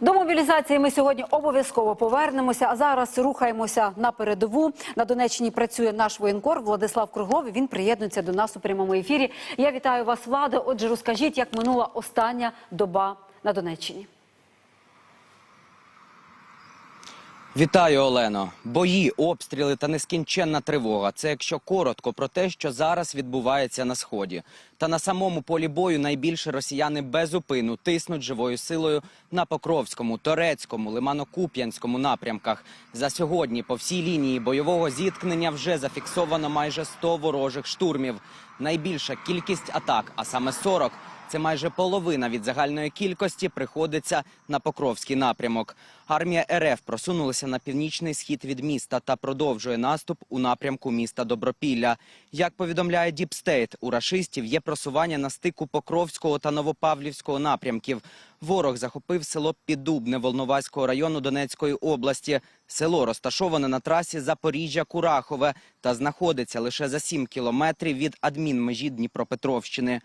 До мобілізації ми сьогодні обов'язково повернемося. А зараз рухаємося на передову. На Донеччині працює наш воєнкор Владислав Круглов. Він приєднується до нас у прямому ефірі. Я вітаю вас, Владо. Отже, розкажіть, як минула остання доба на Донеччині. Вітаю, Олено. Бої, обстріли та нескінченна тривога. Це якщо коротко про те, що зараз відбувається на сході. Та на самому полі бою найбільше росіяни без упину тиснуть живою силою на Покровському, Торецькому, Лимано-Куп'янському напрямках. За сьогодні по всій лінії бойового зіткнення вже зафіксовано майже 100 ворожих штурмів. Найбільша кількість атак, а саме 40, це майже половина від загальної кількості приходиться на Покровський напрямок. Армія РФ просунулася на північний схід від міста та продовжує наступ у напрямку міста Добропілля. Як повідомляє Діпстейт, у рашистів є просування на стику Покровського та Новопавлівського напрямків. Ворог захопив село Піддубне Волноваського району Донецької області. Село розташоване на трасі Запоріжжя-Курахове та знаходиться лише за 7 кілометрів від адмінмежі Дніпропетровщини.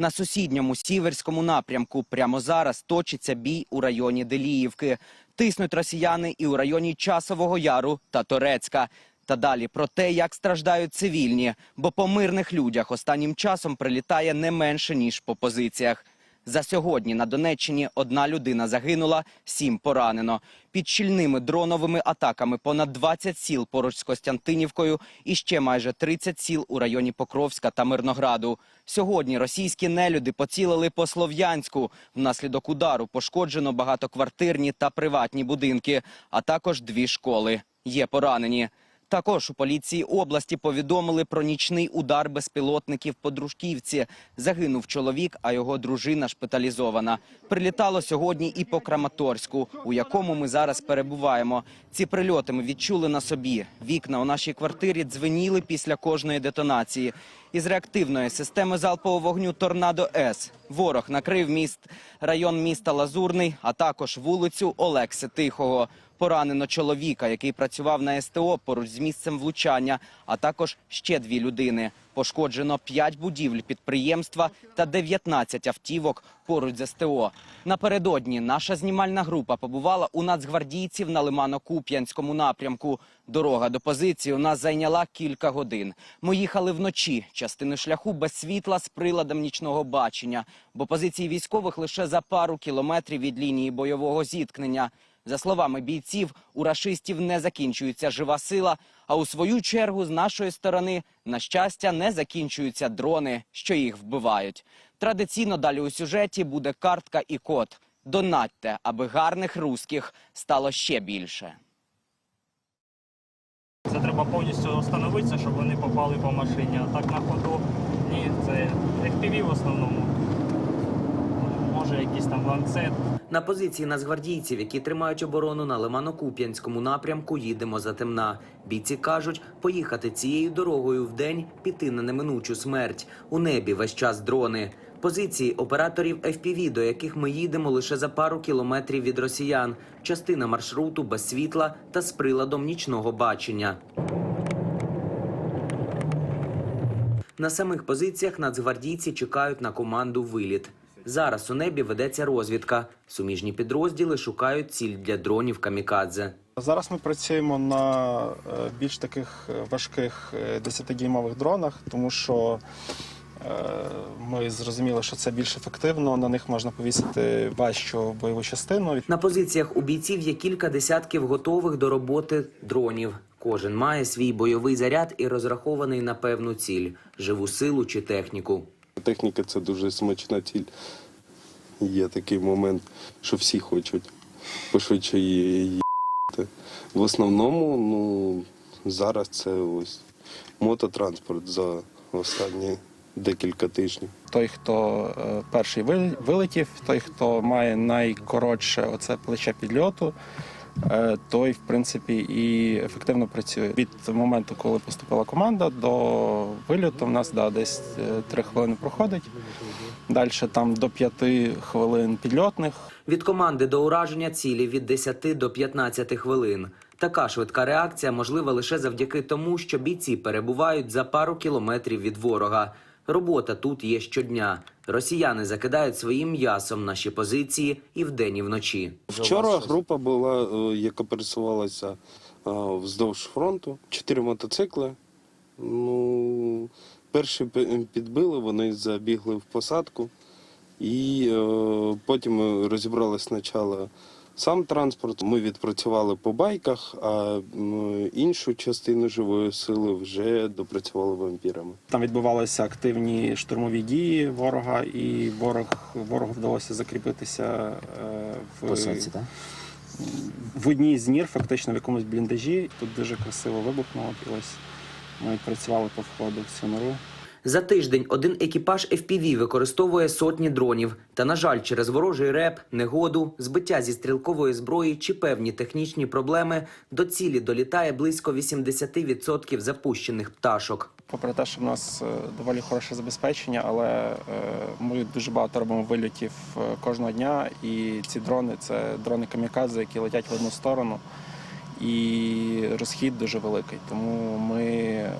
На сусідньому сіверському напрямку прямо зараз точиться бій у районі Деліївки. Тиснуть росіяни і у районі Часового Яру та Торецька. Та далі про те, як страждають цивільні, бо по мирних людях останнім часом прилітає не менше ніж по позиціях. За сьогодні на Донеччині одна людина загинула, сім поранено. Під щільними дроновими атаками понад 20 сіл поруч з Костянтинівкою і ще майже 30 сіл у районі Покровська та Мирнограду. Сьогодні російські нелюди поцілили по Слов'янську. Внаслідок удару пошкоджено багатоквартирні та приватні будинки, а також дві школи. Є поранені. Також у поліції області повідомили про нічний удар безпілотників по Дружківці. Загинув чоловік, а його дружина шпиталізована. Прилітало сьогодні і по Краматорську, у якому ми зараз перебуваємо. Ці прильоти ми відчули на собі. Вікна у нашій квартирі дзвеніли після кожної детонації. Із реактивної системи залпового вогню Торнадо С ворог накрив міст район міста Лазурний, а також вулицю Олекси Тихого. Поранено чоловіка, який працював на СТО поруч з місцем влучання, а також ще дві людини. Пошкоджено 5 будівель підприємства та 19 автівок поруч з СТО. Напередодні наша знімальна група побувала у нацгвардійців на Лимано-Куп'янському напрямку. Дорога до позиції у нас зайняла кілька годин. Ми їхали вночі, частину шляху без світла з приладом нічного бачення, бо позиції військових лише за пару кілометрів від лінії бойового зіткнення. За словами бійців, у рашистів не закінчується жива сила, а у свою чергу з нашої сторони, на щастя, не закінчуються дрони, що їх вбивають. Традиційно далі у сюжеті буде картка і код. Донатьте, аби гарних русських стало ще більше. Це треба повністю встановитися, щоб вони попали по машині. А так на ходу ні, це FPV в основному. Може якийсь там ланцет. На позиції нацгвардійців, які тримають оборону на Лимано-Куп'янському напрямку, їдемо за темна. Бійці кажуть, поїхати цією дорогою в день піти на неминучу смерть. У небі весь час дрони. Позиції операторів FPV, до яких ми їдемо лише за пару кілометрів від росіян. Частина маршруту без світла та з приладом нічного бачення. На самих позиціях нацгвардійці чекають на команду виліт. Зараз у небі ведеться розвідка. Суміжні підрозділи шукають ціль для дронів камікадзе. Зараз ми працюємо на е, більш таких е, важких е, 10-дюймових дронах, тому що е, ми зрозуміли, що це більш ефективно. На них можна повісити важчу бойову частину. На позиціях у бійців є кілька десятків готових до роботи дронів. Кожен має свій бойовий заряд і розрахований на певну ціль живу силу чи техніку. Техніка це дуже смачна ціль. Є такий момент, що всі хочуть пошвидше її. В основному, ну, зараз це ось мототранспорт за останні декілька тижнів. Той, хто е, перший вилетів, той, хто має найкоротше оце плече підльоту, той, в принципі, і ефективно працює. Від моменту, коли поступила команда, до вильоту в нас да, десь е, три хвилини проходить. Далі там до п'яти хвилин підльотних. Від команди до ураження цілі від 10 до 15 хвилин. Така швидка реакція можлива лише завдяки тому, що бійці перебувають за пару кілометрів від ворога. Робота тут є щодня. Росіяни закидають своїм м'ясом наші позиції і вдень, і вночі. Вчора група була, е, яка пересувалася е, вздовж фронту. Чотири мотоцикли. Ну, перші підбили, вони забігли в посадку. І е, потім розібрали спочатку сам транспорт. Ми відпрацювали по байках, а іншу частину живої сили вже допрацювали вампірами. Там відбувалися активні штурмові дії ворога, і ворог ворогу вдалося закріпитися е, в, в одній з нір, фактично в якомусь бліндажі. Тут дуже красиво вибухнуло. І ось ми працювали по входу в цю нору. За тиждень один екіпаж FPV використовує сотні дронів. Та, на жаль, через ворожий реп, негоду, збиття зі стрілкової зброї чи певні технічні проблеми до цілі долітає близько 80% запущених пташок. Попри те, що в нас е, доволі хороше забезпечення, але е, ми дуже багато робимо вильотів е, кожного дня. І ці дрони це дрони камікадзе, які летять в одну сторону. І розхід дуже великий. Тому ми е,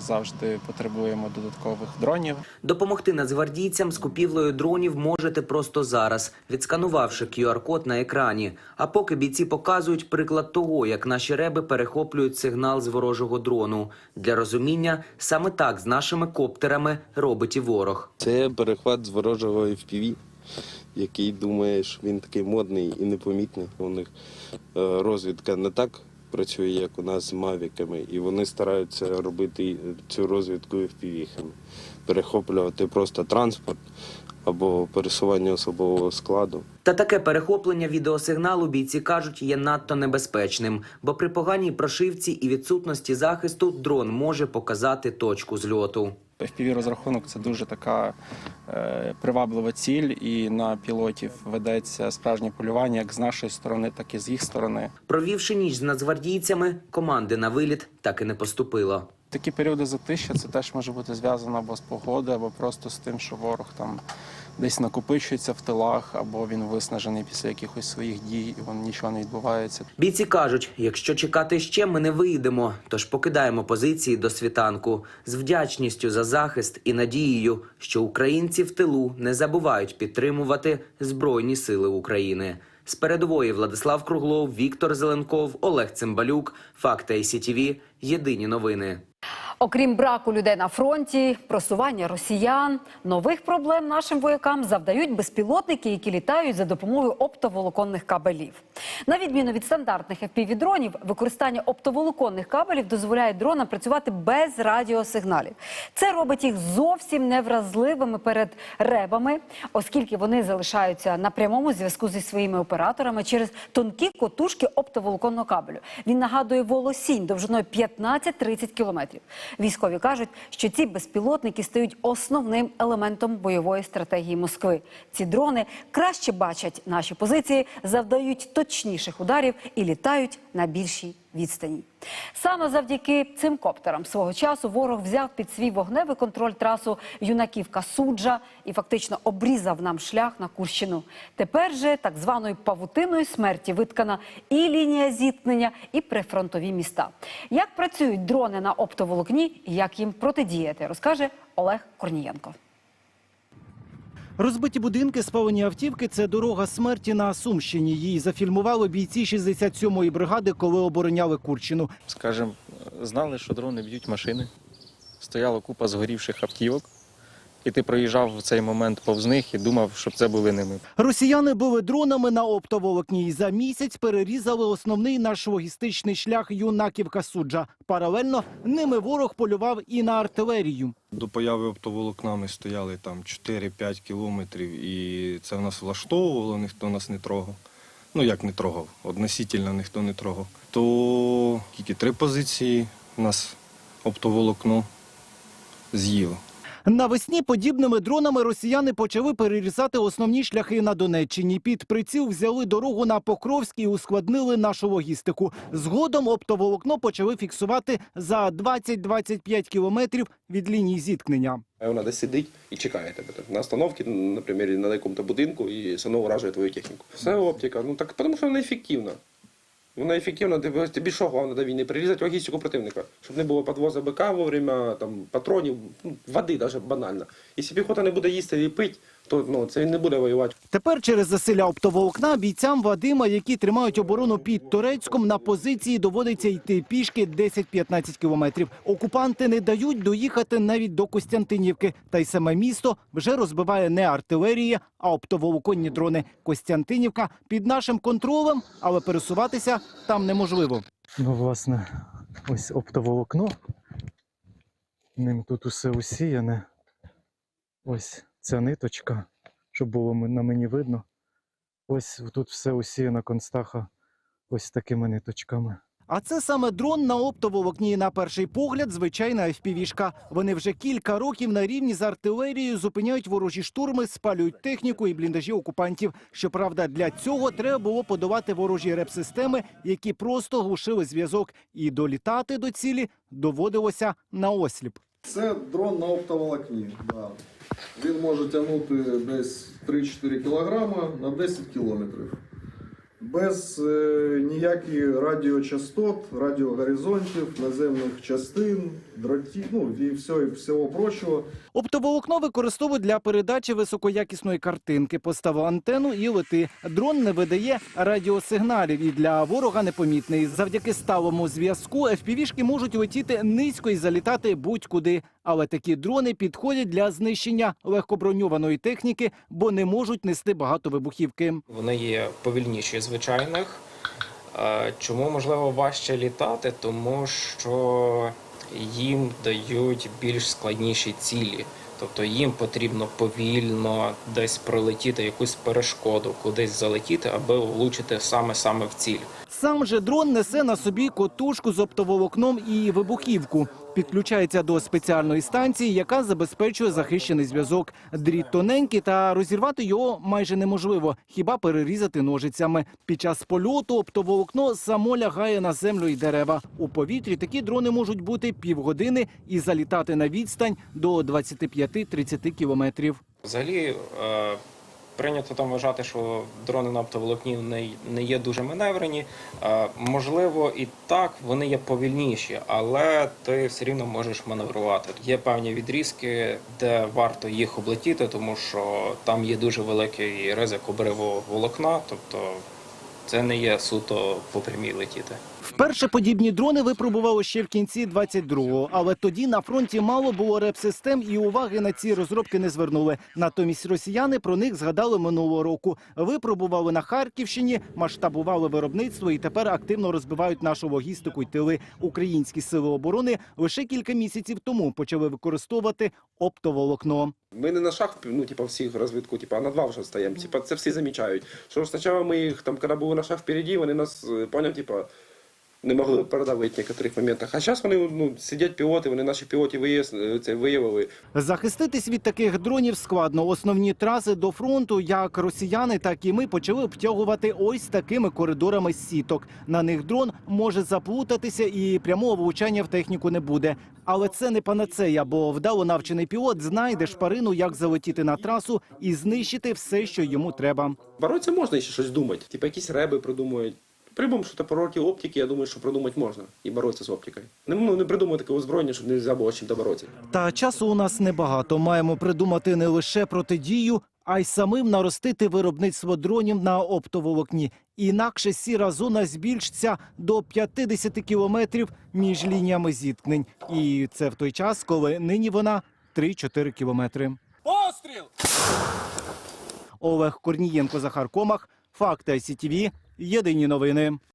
завжди потребуємо додаткових дронів. Допомогти нацгвардійцям з купівлею дронів можете просто зараз, відсканувавши QR-код на екрані. А поки бійці показують приклад того, як наші реби перехоплюють сигнал з ворожого дрону. Для розуміння, саме так з нашими коптерами робить і ворог. Це перехват з ворожого FPV, який думає, що він такий модний і непомітний. У них е, розвідка не так працює, як у нас з мавіками, і вони стараються робити цю розвідку FPV-хами. перехоплювати просто транспорт або пересування особового складу. Та таке перехоплення відеосигналу бійці кажуть є надто небезпечним, бо при поганій прошивці і відсутності захисту дрон може показати точку зльоту. Fpv розрахунок це дуже така е, приваблива ціль, і на пілотів ведеться справжнє полювання як з нашої сторони, так і з їх сторони. Провівши ніч з нацгвардійцями, команди на виліт так і не поступило. Такі періоди затища це теж може бути зв'язано або з погодою, або просто з тим, що ворог там десь накопичується в тилах, або він виснажений після якихось своїх дій, і вон нічого не відбувається. Бійці кажуть, якщо чекати ще, ми не вийдемо, тож покидаємо позиції до світанку з вдячністю за захист і надією, що українці в тилу не забувають підтримувати Збройні Сили України. З передової Владислав Круглов, Віктор Зеленков, Олег Цимбалюк, Факти ICTV, Єдині новини. Окрім браку людей на фронті, просування росіян, нових проблем нашим воякам завдають безпілотники, які літають за допомогою оптоволоконних кабелів. На відміну від стандартних FPV-дронів, використання оптоволоконних кабелів дозволяє дронам працювати без радіосигналів. Це робить їх зовсім невразливими перед ребами, оскільки вони залишаються на прямому зв'язку зі своїми операторами через тонкі котушки оптоволоконного кабелю. Він нагадує волосінь довжиною 15-30 кілометрів. Військові кажуть, що ці безпілотники стають основним елементом бойової стратегії Москви. Ці дрони краще бачать наші позиції, завдають точніших ударів і літають на більшій відстані. Саме завдяки цим коптерам свого часу ворог взяв під свій вогневий контроль трасу юнаківка суджа і фактично обрізав нам шлях на Курщину. Тепер же так званою павутиною смерті виткана і лінія зіткнення, і прифронтові міста. Як працюють дрони на оптоволокні і як їм протидіяти, розкаже Олег Корнієнко. Розбиті будинки, спалені автівки це дорога смерті на Сумщині. Її зафільмували бійці 67-ї бригади, коли обороняли Курщину. скажімо, знали, що дрони б'ють машини. Стояла купа згорівших автівок, і ти проїжджав в цей момент повз них і думав, щоб це були не ми. Росіяни били дронами на оптоволокні і за місяць перерізали основний наш логістичний шлях юнаківка суджа. Паралельно ними ворог полював і на артилерію. До появи оптоволокна ми стояли там 4-5 кілометрів, і це в нас влаштовувало, ніхто нас не трогав. Ну як не трогав, односительно ніхто не трогав. То тільки три позиції у нас оптоволокно з'їло. Навесні подібними дронами росіяни почали перерізати основні шляхи на Донеччині. Під приціл взяли дорогу на Покровськ і ускладнили нашу логістику. Згодом оптоволокно почали фіксувати за 20-25 кілометрів від лінії зіткнення. Вона десь сидить і чекає тебе на остановці, наприклад, на якому-то будинку, і одно уражує твою техніку. Все оптика. Ну так тому що вона ефективна. Вона ефективно тобі, тобі що головне до війни? прирізати логістику противника, щоб не було підвозу БК вовремя, там, патронів, ну, води навіть банально. Якщо піхота не буде їсти і пити, то ну, це він не буде воювати. Тепер через засилля оптоволокна бійцям Вадима, які тримають оборону під Турецьком, на позиції доводиться йти пішки 10-15 кілометрів. Окупанти не дають доїхати навіть до Костянтинівки. Та й саме місто вже розбиває не артилерія, а оптоволоконні дрони. Костянтинівка під нашим контролем, але пересуватися там неможливо. Ну, власне, ось оптоволокно. Ним тут усе усіяне. Ось ця ниточка, щоб було на мені видно. Ось тут все усіяно констаха ось такими ниточками. А це саме дрон на оптоволокні. На перший погляд, звичайна FPV-шка. Вони вже кілька років на рівні з артилерією зупиняють ворожі штурми, спалюють техніку і бліндажі окупантів. Щоправда, для цього треба було подавати ворожі реп-системи, які просто глушили зв'язок. І долітати до цілі доводилося на осліп. Це дрон на оптоволокні. Да. Він може тягнути десь 3-4 кілограма на 10 кілометрів. Без е, ніяких радіочастот, радіогоризонтів, наземних частин, дротів, ну і і всього прочого. Оптоволокно використовують для передачі високоякісної картинки. Поставив антенну і лети. Дрон не видає радіосигналів і для ворога непомітний. Завдяки сталому зв'язку FPV-шки можуть летіти низько і залітати будь-куди. Але такі дрони підходять для знищення легкоброньованої техніки, бо не можуть нести багато вибухівки. Вони є повільніші звичайних. Е, Чому можливо важче літати? Тому що їм дають більш складніші цілі. Тобто їм потрібно повільно десь пролетіти якусь перешкоду, кудись залетіти, аби влучити саме саме в ціль. Сам же дрон несе на собі котушку з оптоволокном і вибухівку. Підключається до спеціальної станції, яка забезпечує захищений зв'язок. Дріт тоненький, та розірвати його майже неможливо, хіба перерізати ножицями. Під час польоту оптоволокно само лягає на землю і дерева. У повітрі такі дрони можуть бути півгодини і залітати на відстань до 25-30 кілометрів. Взагалі е, прийнято там вважати, що дрони на оптоволокні не, не є дуже маневрені. Е, можливо, і так вони є повільніші, але ти все рівно можеш маневрувати. Є певні відрізки, де варто їх облетіти, тому що там є дуже великий ризик обриву волокна, тобто це не є суто по прямій летіти. Вперше подібні дрони випробували ще в кінці 22-го, але тоді на фронті мало було реп-систем і уваги на ці розробки не звернули. Натомість росіяни про них згадали минулого року. Випробували на Харківщині, масштабували виробництво і тепер активно розбивають нашу логістику й тили. Українські сили оборони лише кілька місяців тому почали використовувати оптоволокно. Ми не на шаг, ну, типа, всіх розвитку, типа, а на два вже стаємо. Типа, це всі замічають. Що спочатку ми їх, там, коли були на шаг впереді, вони нас, е, поняв, типа, не могли передавити в деяких моментах. А зараз вони ну, сидять пілоти, вони наші пілоти вияс- це виявили. Захиститись від таких дронів складно. Основні траси до фронту, як росіяни, так і ми почали обтягувати ось такими коридорами сіток. На них дрон може заплутатися і прямого влучання в техніку не буде. Але це не панацея, бо вдало навчений пілот знайде шпарину, як залетіти на трасу і знищити все, що йому треба. Боротися можна ще щось думати. Типа якісь реби придумують. Придумав, що по роті оптики, я думаю, що придумати можна і боротися з оптикою. Не, ну, не придумав такого озброєння, щоб не можна було з чим боротися. Та часу у нас небагато. Маємо придумати не лише протидію, а й самим наростити виробництво дронів на оптоволокні. Інакше сіра зона збільшиться до 50 кілометрів між лініями зіткнень. І це в той час, коли нині вона 3-4 кілометри. Постріл! Олег Корнієнко, Захар Комах. Факти ICTV. Єдині новини.